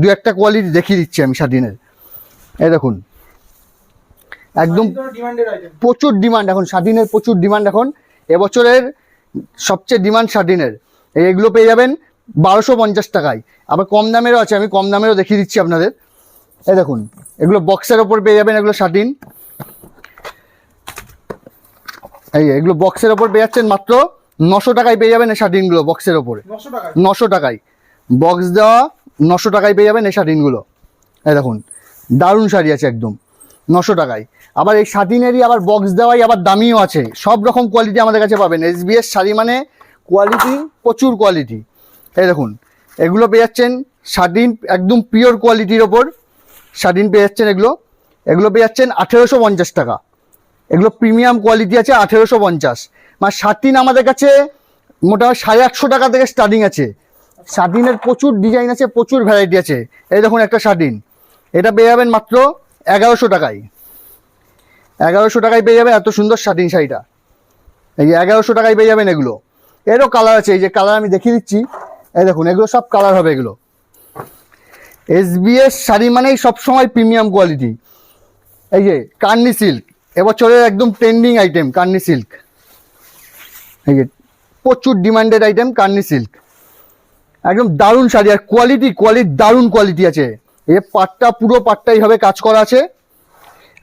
দু একটা কোয়ালিটি দেখিয়ে দিচ্ছি আমি শাটিনের এই দেখুন। একদম প্রচুর ডিমান্ড এখন শাটিনের প্রচুর ডিমান্ড এখন। এবছরের সবচেয়ে ডিমান্ড শাটিনের এই এগুলো পেয়ে যাবেন বারোশো পঞ্চাশ টাকায়। আবার কম দামেরও আছে আমি কম দামেরও দেখিয়ে দিচ্ছি আপনাদের। এই দেখুন এগুলো বক্সের ওপর পেয়ে যাবেন এগুলো শাটিন এই এগুলো বক্সের ওপর পেয়ে যাচ্ছেন মাত্র নশো টাকায় পেয়ে যাবেন এই শাটিনগুলো বক্সের ওপরে। নশো টাকায়? বক্স দেওয়া নশো টাকায় পেয়ে যাবেন এই শাটিনগুলো এই দেখুন, দারুণ শাড়ি আছে একদম, নশো টাকায়। আবার এই শাটিনেরই আবার বক্স দেওয়াই আবার দামিও আছে, সব রকম কোয়ালিটি আমাদের কাছে পাবেন। এসবিএস শাড়ি মানে কোয়ালিটি প্রচুর কোয়ালিটি এই দেখুন, এগুলো পেয়ে যাচ্ছেন শাটিন একদম পিওর কোয়ালিটির ওপর। শাটিন পেয়ে যাচ্ছেন এগুলো এগুলো পেয়ে যাচ্ছেন আঠেরোশো পঞ্চাশ টাকা। এগুলো প্রিমিয়াম কোয়ালিটি আছে আঠেরোশো পঞ্চাশ। মানে শার্টিন আমাদের কাছে মোটামুটি সাড়ে আটশো টাকা থেকে স্টার্টিং আছে। শার্টিনের প্রচুর ডিজাইন আছে, প্রচুর ভ্যারাইটি আছে। এই দেখুন একটা শার্টিন এটা পেয়ে যাবেন মাত্র এগারোশো টাকায়। এগারোশো টাকায় পেয়ে যাবেন এত সুন্দর শার্টিন শাড়িটা। এই যে এগারোশো টাকায় পেয়ে যাবেন এগুলো। এরও কালার আছে, এই যে কালার আমি দেখিয়ে দিচ্ছি। এই দেখুন, এগুলো সব কালার হবে এগুলো। এস এসবিএস শাড়ি মানেই সবসময় প্রিমিয়াম কোয়ালিটি এই যে কান্নি সিল্ক এবছরের একদম ট্রেন্ডিং আইটেম কান্নি সিল্ক এই যে প্রচুর ডিমান্ডেড আইটেম কান্নি সিল্ক একদম দারুণ শাড়ি, আর কোয়ালিটি কোয়ালিটি দারুণ কোয়ালিটি আছে। যে পাটটা, পুরো পাটটা এইভাবে কাজ করা আছে।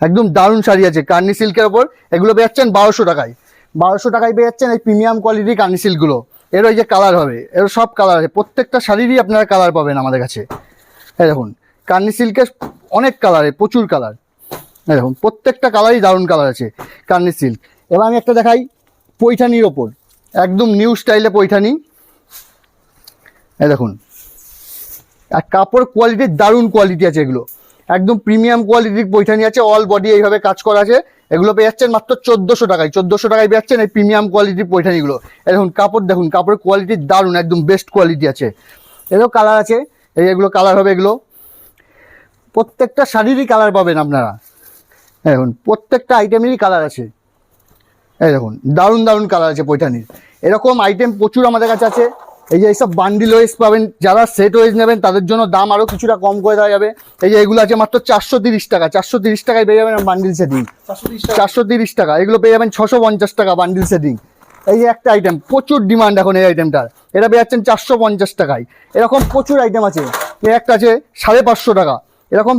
একদম দারুণ শাড়ি আছে, কার্নি সিল্কের ওপর। এগুলো পেয়ে যাচ্ছেন বারোশো টাকায়। বারোশো টাকায় পেয়ে যাচ্ছেন এই প্রিমিয়াম কোয়ালিটি কার্নি সিল্কগুলো। এর ওই যে কালার হবে, এর সব কালার আছে। প্রত্যেকটা শাড়িরই আপনারা কালার পাবেন আমাদের কাছে। এই দেখুন, কার্নি সিল্কের অনেক কালারে প্রচুর কালার এই দেখুন, প্রত্যেকটা কালারই দারুণ কালার আছে কার্নি সিল্ক। এবার আমি একটা দেখাই, পৈঠানির ওপর। একদম নিউ স্টাইলে পৈঠানি। এই দেখুন। আর কাপড় কোয়ালিটির দারুণ কোয়ালিটি আছে এগুলো। একদম প্রিমিয়াম কোয়ালিটির পৈঠানি আছে অল বডি এইভাবে কাজ করা আছে। এগুলো পেয়ে যাচ্ছেন মাত্র চোদ্দোশো টাকায়। চোদ্দোশো টাকায় পেয়ে যাচ্ছেন এই প্রিমিয়াম কোয়ালিটির পৈঠানিগুলো এই দেখুন, কাপড় দেখুন, কাপড়ের কোয়ালিটি দারুণ, একদম বেস্ট কোয়ালিটি আছে। এরও কালার আছে। এই এগুলো কালার হবে এগুলো। প্রত্যেকটা শাড়িরই কালার পাবেন আপনারা। দেখুন, প্রত্যেকটা আইটেমেরই কালার আছে। এই দেখুন, দারুণ দারুণ কালার আছে পৈঠানির এরকম আইটেম প্রচুর আমাদের কাছে আছে। এই যে এইসব বান্ডিল ওয়েস পাবেন যারা সেট ওয়েস নেবেন তাদের জন্য দাম আরও কিছুটা কম করে দেওয়া যাবে। এই যে এগুলো আছে মাত্র চারশো তিরিশ টাকা। চারশো তিরিশ টাকায় পেয়ে যাবেন বান্ডিল সেটিং চারশো তিরিশ টাকা। এগুলো পেয়ে যাবেন ছশো পঞ্চাশ টাকা বান্ডিল সেটিং এই যে একটা আইটেম প্রচুর ডিমান্ড এখন এই আইটেমটার এটা পেয়ে যাচ্ছেন চারশো পঞ্চাশ টাকায়। এরকম প্রচুর আইটেম আছে। এই একটা আছে সাড়ে পাঁচশো টাকা। এরকম